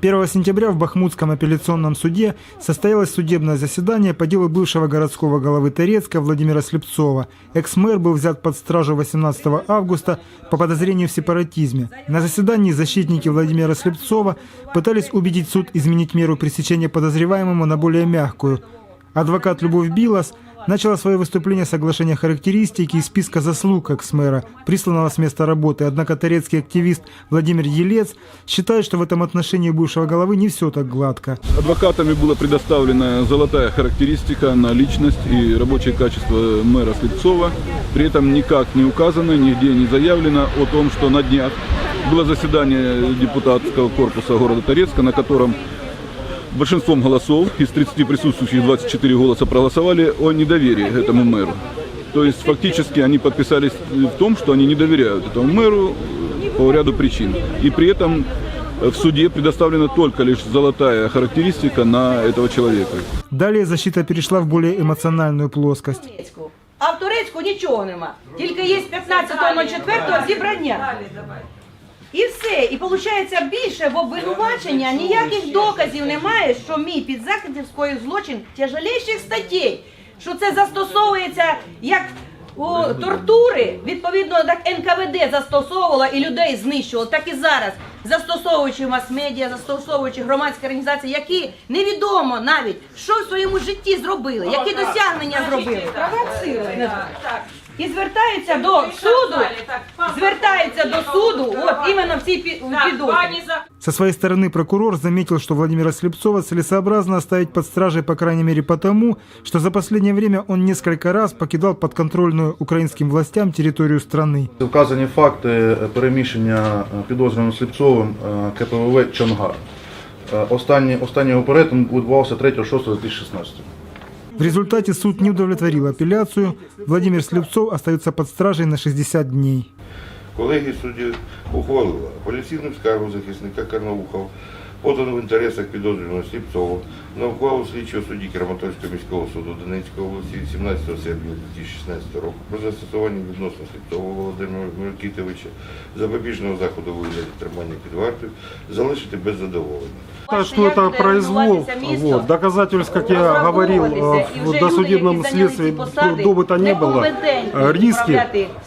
1 сентября в Бахмутском апелляционном суде состоялось судебное заседание по делу бывшего городского головы Торецка Владимира Слепцова. Экс-мэр был взят под стражу 18 августа по подозрению в сепаратизме. На заседании защитники Владимира Слепцова пытались убедить суд изменить меру пресечения подозреваемому на более мягкую. Адвокат Любовь Билас начала свое выступление с характеристики и списка заслуг экс-мэра, присланного с места работы. Однако торецкий активист Владимир Елец считает, что в этом отношении бывшего головы не все так гладко. Адвокатами была предоставлена золотая характеристика на личность и рабочие качества мэра Слепцова. При этом никак не указано, нигде не заявлено о том, что на днях было заседание депутатского корпуса города Торецка, на котором большинством голосов, из 30 присутствующих 24 голоса проголосовали о недоверии этому мэру. То есть фактически они подписались в том, что они не доверяют этому мэру э, по ряду причин. И при этом в суде предоставлена только лишь золотая характеристика на этого человека. Далее защита перешла в более эмоциональную плоскость. Турецьку. А в Турецьку нічого нема. Тільки є 15.04 зібрання. І все. І виходить більше в обвинувачення ніяких доказів немає, що мій підзахисник скоїв злочин тяжелейших статей. Що це застосовується як у тортури, відповідно, так НКВД застосовувала і людей знищувала, так і зараз, застосовуючи мас-медіа, застосовуючи громадські організації, які невідомо навіть, що в своєму житті зробили, які досягнення зробили. Провокують. І звертаються до суду, до суду, от іменно в цій пі- підозрі. Со своей стороны прокурор заметил, что Владимира Слепцова целесообразно оставить под стражей, по крайней мере потому, что за последнее время он несколько раз покидал подконтрольную украинским властям территорию страны. Вказані факти переміщення е, підозрюваним Сліпцовим е, КПВВ Чонгар. Е, Останній, останній його перетин відбувався 3.6.2016. В результате суд не удовлетворил апелляцию. Владимир Слепцов остается под стражей на 60 дней. Колегія суддів ухвалила апеляційну скаргу захисника Карнаухова, подану в інтересах підозрюваного Сліпцова на ухвалу слідчого судді Краматорського міського суду Донецької області від 17 серпня 2016 року про застосування відносно Сліпцова Володимира Микитовича запобіжного заходу у вигляді тримання під вартою залишити без задоволення. Считаю, что это произвол. Вот. Доказательств, как я говорил, э, в досудебном следствии, до бы то ни было, э, риски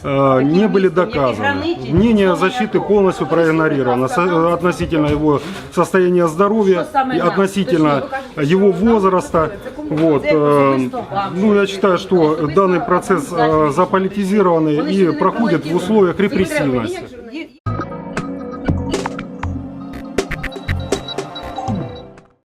э, не были доказаны. Мнение защиты полностью проигнорировано Со- относительно его состояния здоровья, и относительно его возраста. Вот. э, Ну, я считаю, что данный процесс э, заполитизированный и проходит в условиях репрессивности.